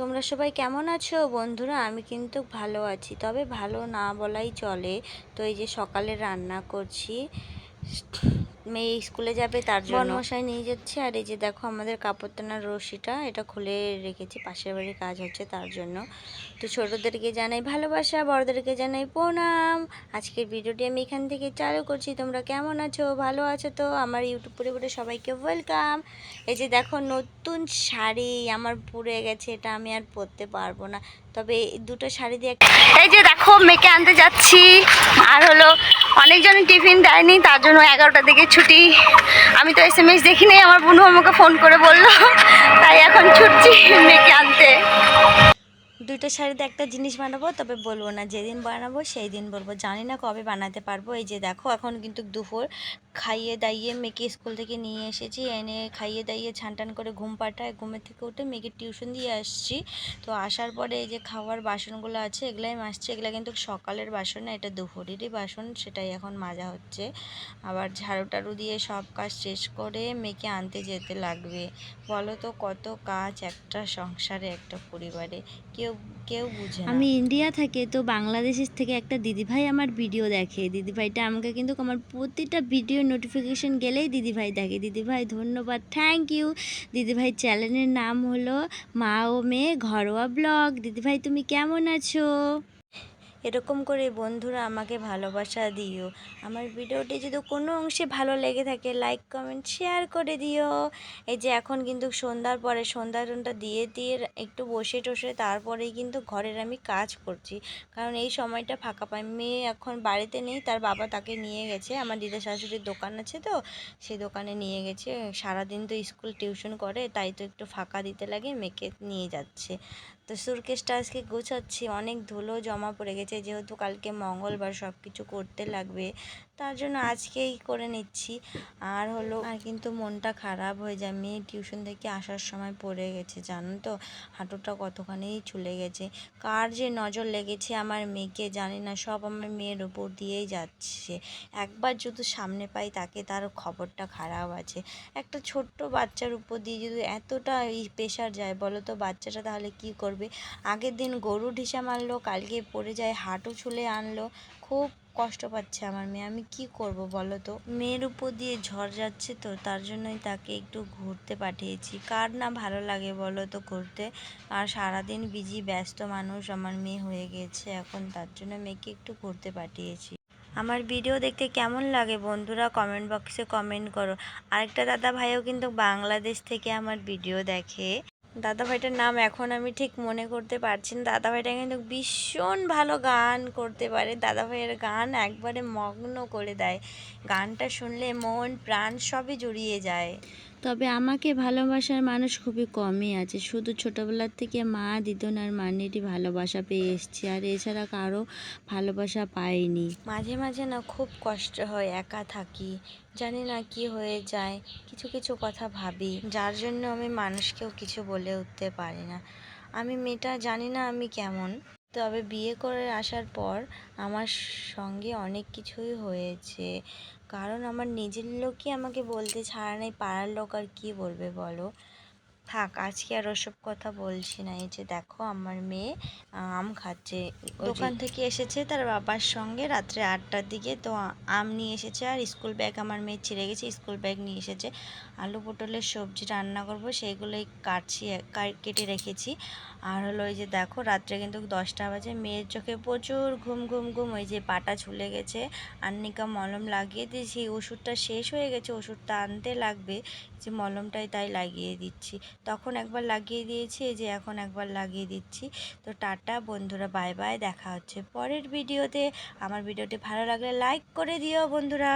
তোমরা সবাই কেমন আছো? বন্ধুরা, আমি কিন্তু ভালো আছি। তবে ভালো না বলাই চলে। তো এই যে সকালে রান্না করছি মেয়ে স্কুলে যাবে তার জন্য। মশাই নিয়ে যাচ্ছে আর এই যে দেখো আমাদের কাপড় টানার রশিটা এটা খুলে রেখেছি পাশের বাড়ির কাজ হচ্ছে তার জন্য। তো ছোটোদেরকে জানাই ভালোবাসা বড়দেরকে জানাই প্রণাম। আজকের ভিডিওটি আমি এখান থেকে চালু করছি তোমরা কেমন আছো? ভালো আছো তো? আমার ইউটিউব পরে পরিবারে সবাইকে ওয়েলকাম। এই যে দেখো নতুন শাড়ি আমার পুড়ে গেছে এটা আমি আর পরতে পারব না। তবে দুটো শাড়ি দিয়ে এই যে দেখো মেয়েকে আনতে যাচ্ছি। আর হলো অনেকজন টিফিন দেয়নি তার জন্য এগারোটার দিকে ছুটি। আমি তো এস এম এস দেখিনি আমার বোনু আমাকে ফোন করে বলল। তাই এখন ছুটছি মেয়েকে আনতে। দুটো শাড়িতে একটা জিনিস বানাবো, তবে বলব না যেদিন বানাবো সেই দিন বলব। জানি না কবে বানাতে পারব। এই যে দেখো, এখন কিন্তু দুপুর। খাইয়ে দাইয়ে মেয়েকে স্কুল থেকে নিয়ে এসেছি। এনে খাইয়ে দাইয়ে টান করে ঘুম পাঠায়। ঘুমের থেকে উঠে মেয়েকে টিউশন দিয়ে আসছি। তো আসার পরে এই যে খাওয়ার বাসনগুলো আছে, এগুলাই মাজছে। এগুলো কিন্তু সকালের বাসন না, এটা দুপুরেরই বাসন, সেটাই এখন মাজা হচ্ছে। আবার ঝাড়ু টাড়ু দিয়ে সব কাজ শেষ করে মেয়েকে আনতে যেতে লাগবে। বলো তো কত কাজ, একটা সংসারে, একটা পরিবারে। কেউ কেউ বুঝে আমি ইন্ডিয়া থেকে, তো বাংলাদেশের থেকে একটা দিদিভাই আমার ভিডিও দেখে। দিদিভাইটা আমাকে কিন্তু আমার প্রতিটা ভিডিও নোটিফিকেশন গেলেই দিদিভাই দেখে। দিদিভাই, ধন্যবাদ থ্যাংক ইউ দিদিভাই চ্যানেলের নাম হলো মা ও মেয়ে ঘরোয়া ব্লগ দিদিভাই, তুমি কেমন আছো? এরকম করে বন্ধুরা আমাকে ভালোবাসা দিও। আমার ভিডিওটি যদি কোনো অংশে ভালো লেগে থাকে লাইক কমেন্ট শেয়ার করে দিও। এই যে এখন কিন্তু সন্ধ্যার পরে, সন্ধ্যা টন্ধ্যা দিয়ে দিয়ে একটু বসে টসে তারপরেই কিন্তু ঘরের আমি কাজ করছি। কারণ এই সময়টা ফাঁকা পাই। মেয়ে এখন বাড়িতে নেই, তার বাবা তাকে নিয়ে গেছে। আমার দিদা শাশুড়ির দোকান আছে তো, সেই দোকানে নিয়ে গেছে। সারাদিন তো স্কুল টিউশন করে, তাই তো একটু ফাঁকা দিতে লাগে, মেয়েকে নিয়ে যাচ্ছে। তো সুরকেশটা আজকে গোছাচ্ছি, অনেক ধুলো জমা পড়ে গেছে, যেহেতু কালকে মঙ্গলবার সব কিছু করতে লাগবে, তার জন্য আজকেই করে নিচ্ছি। আর হলো, আর কিন্তু মনটা খারাপ হয়ে যায়, মেয়ে টিউশন থেকে আসার সময় পড়ে গেছে, জানো তো? হাঁটুটা কতখানি চলে গেছে। কার যে নজর লেগেছে আমার মেয়েকে জানি না, সব আমার মেয়ের ওপর দিয়েই যাচ্ছে। একবার যদি সামনে পাই তাকে, তার খবরটা খারাপ আছে। একটা ছোট্ট বাচ্চার উপর দিয়ে যদি এতটা এই প্রেশার যায়, বলো তো বাচ্চাটা তাহলে কি করবে? আগের দিন গরু ঢিসা মারলো, কালকে পড়ে যায় হাঁটু ছুলে আনলো। খুব কষ্ট পাচ্ছে আমার মেয়ে। আমি কি করব বলো তো? মেয়ের উপর দিয়ে ঝড় যাচ্ছে তো, তার জন্যই তাকে একটু ঘুরতে পাঠিয়েছি। কার না ভালো লাগে বলো তো ঘুরতে? আর সারাদিন বিজি ব্যস্ত মানুষ আমার মেয়ে হয়ে গেছে, এখন তার জন্য মেয়েকে একটু ঘুরতে পাঠিয়েছি। আমার ভিডিও দেখতে কেমন লাগে বন্ধুরা কমেন্ট বক্সে কমেন্ট করো। আরেকটা দাদা ভাইও কিন্তু বাংলাদেশ থেকে আমার ভিডিও দেখে। দাদা ভাইটার নাম এখন আমি ঠিক মনে করতে পারছি না। দাদা ভাইটা কিন্তু ভীষণ ভালো গান করতে পারে। দাদা ভাইয়ের গান একবারে মগ্ন করে দেয়। গানটা শুনলে মন প্রাণ সবই জুড়িয়ে যায়। তবে আমাকে ভালোবাসার মানুষ খুবই কমই আছে। শুধু ছোটোবেলার থেকে মা দিদনার মানেরই ভালোবাসা পেয়ে এসছি, আর এছাড়া কারও ভালোবাসা পাইনি। মাঝে মাঝে না খুব কষ্ট হয় একা থাকি, জানি না কি হয়ে যায়, কিছু কিছু কথা ভাবি, যার জন্য আমি মানুষকেও কিছু বলে উঠতে পারি না। আমি মেয়েটা জানি না আমি কেমন। তবে বিয়ে করে আসার পর আমার সঙ্গে অনেক কিছুই হয়েছে। কারণ আমার নিজের লোকই আমাকে বলতে ছাড়া নেই, পাড়ার লোক আর কি বলবে বলো? থাক আজকে আর ওসব কথা বলছি না। এই যে দেখো আমার মেয়ে আম খাচ্ছে। দোকান থেকে এসেছে তার বাবার সঙ্গে রাত্রে আটটার দিকে। তো আম নিয়ে এসেছে আর স্কুল ব্যাগ আমার মেয়ে ছিঁড়ে গেছে স্কুল ব্যাগ নিয়ে এসেছে। আলু পটলের সবজি রান্না করব সেইগুলোই কাটছি কেটে রেখেছি। আর হলো ওই যে দেখো রাত্রে কিন্তু দশটা বাজে মেয়ের চোখে প্রচুর ঘুম ঘুম ঘুম। ওই যে পাটা ঝুলে গেছে আন্নিকা মলম লাগিয়ে দিয়েছি ওষুধটা শেষ হয়ে গেছে ওষুধটা আনতে লাগবে। যে মলমটাই তাই লাগিয়ে দিচ্ছি। তখন একবার লাগিয়ে দিয়েছি যে এখন একবার লাগিয়ে দিচ্ছি। তো টাটা বন্ধুরা, বাই বাই, দেখা হচ্ছে পরের ভিডিওতে। আমার ভিডিওটি ভালো লাগলে লাইক করে দিও বন্ধুরা।